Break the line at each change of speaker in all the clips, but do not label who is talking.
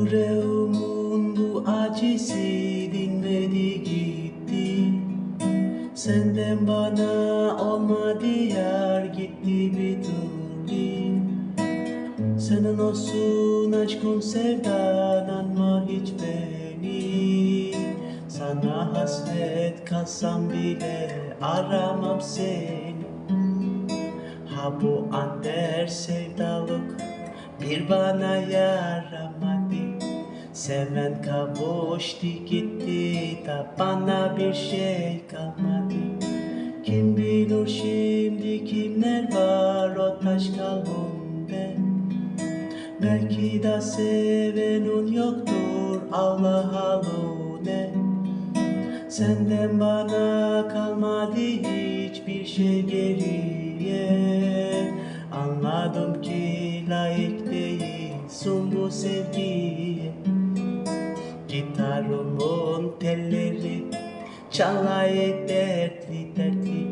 yüreğimin bu acısı dinmedi gitti. Senden bana olmadı yar gitti bitirdi Senin olsun aşkım sevdan anma hiç beni. Sana hasret kalsam bile aramam seni. Ha bu ander sevdalık bir bana yaramaz. Seven kavuştu gitti da bana bir şey kalmadı. Kim bilir şimdi kimler var o taş kalbinde Belki de sevenin yoktur Allah alone Senden bana kalmadı hiçbir şey geriye. Anladım ki layık değilsin bu sevgiye Gitarımın telleri çalay dertli dertli.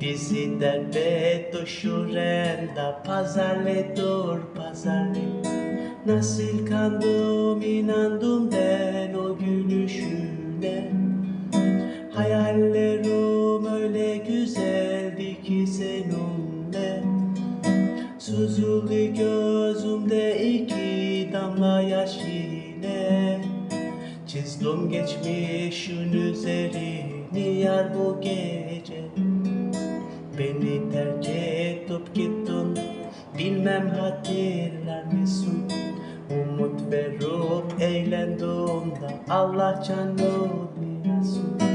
Bizi derde düşüren da pazarlıdır pazarlı Nasıl kandım inandım ben o gülüşüne. Hayallerim öyle güzeldi ki seninle. Süzüldü gözümde iki damla yaş yine Çizdim geçmişin üzerini yar bu gece. Beni terk edip gittin Bilmem hatırlar mısın? Umut verip eğlendim da Allah canını alsın